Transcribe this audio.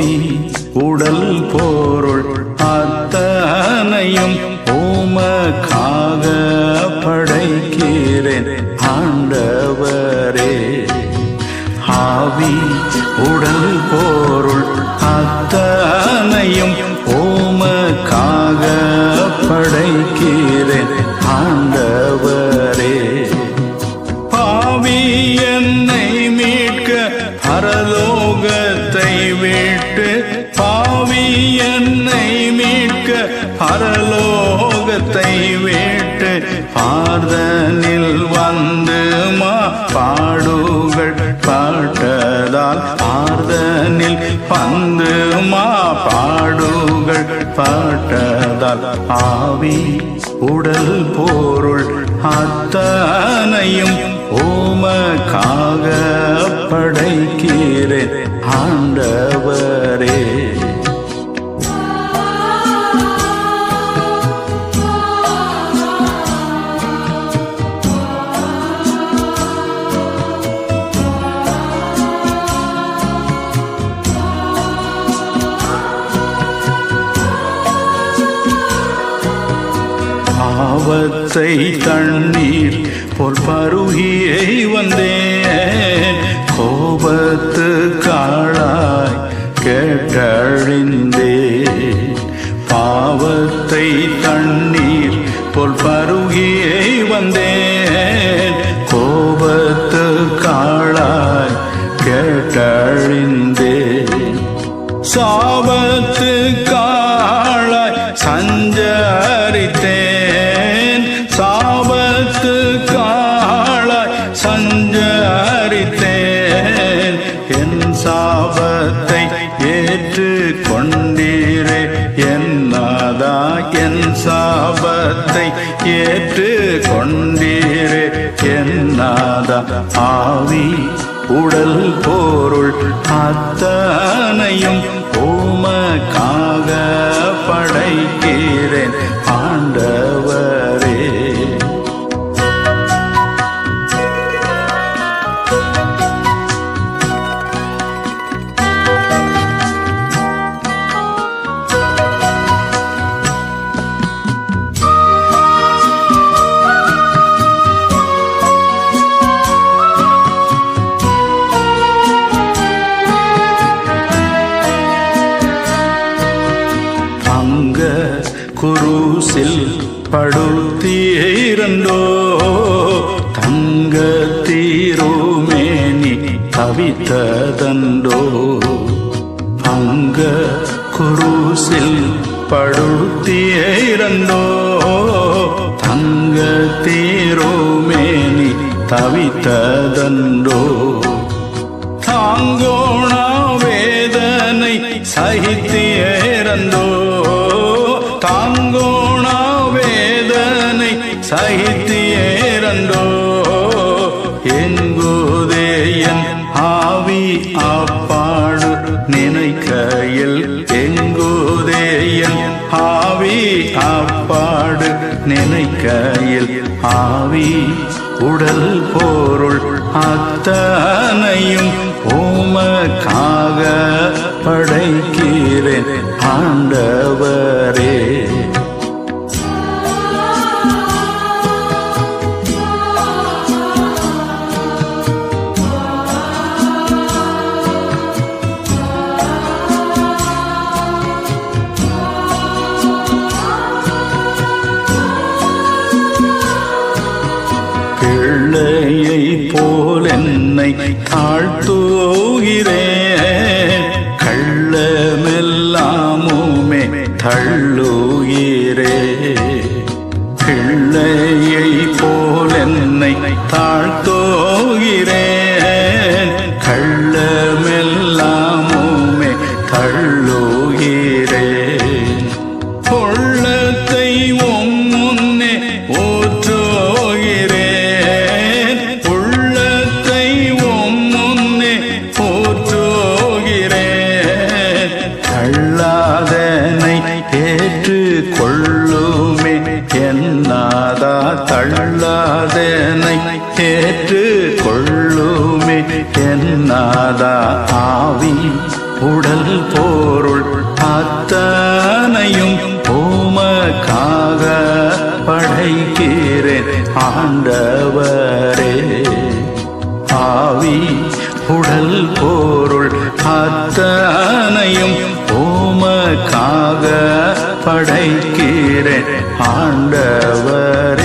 சுவாமி உடல் போருள் அத்தனையும் உமக்காக படைக்கிறேன். ஆண்டவரே ஆவி உடல் போருள் அத்தனையும் உமக்காக ஆவி உடல் போருள் அத்தனையும் ஓமக்காக படைக்கிறேன். ஆண்டவரே. பாவத்தை தண்ணீர் போல் பருகியை வந்தேன். கோபத்து காளாய் கேட்டழிந்தே பாவத்தை தண்ணீர் போல் பருகியை வந்தேன். கோபத்து காளாய் கேட்டழிந்தேன். சாபத்து கா சாபத்தை ஏற்று கொண்டீரே என்னதா என் சாபத்தை ஏற்று கொண்டீரே என்னதா ஆவி உடல் போருள் அத்தனையும் ஓமக்காக படைக்கிறேன். ஆண்ட படுத்தீரண்டோ தங்க தீரோமேனி தவித்ததண்டோ அங்க குருசில் படுத்தீரண்டோ தங்க தீரோமேனி தவித்ததண்டோ தாங்கோணா வேதனை சகித்தியேரந்தோ வேதனை எங்கோதேயன் ஆவி அப்பாடு நினைக்கையில் எங்கோதேயன் ஆவி அப்பாடு நினைக்கையில் ஆவி உடல் பொருள் அத்தனையும் ஓமக்காக படைக்கிறேன் ஆண்டவரே. பிள்ளையை போல் என்னை தாழ்த்துகிறேன் கள்ளமெல்லாமுமே தள்ளு தென்னாதா ஆவி உடல் போருள் அத்தனையும் உமக்காக படைக்கிறேன். ஆண்டவரே ஆவி உடல் போருள் அத்தனையும் உமக்காக படைக்கிறேன். ஆண்டவர்.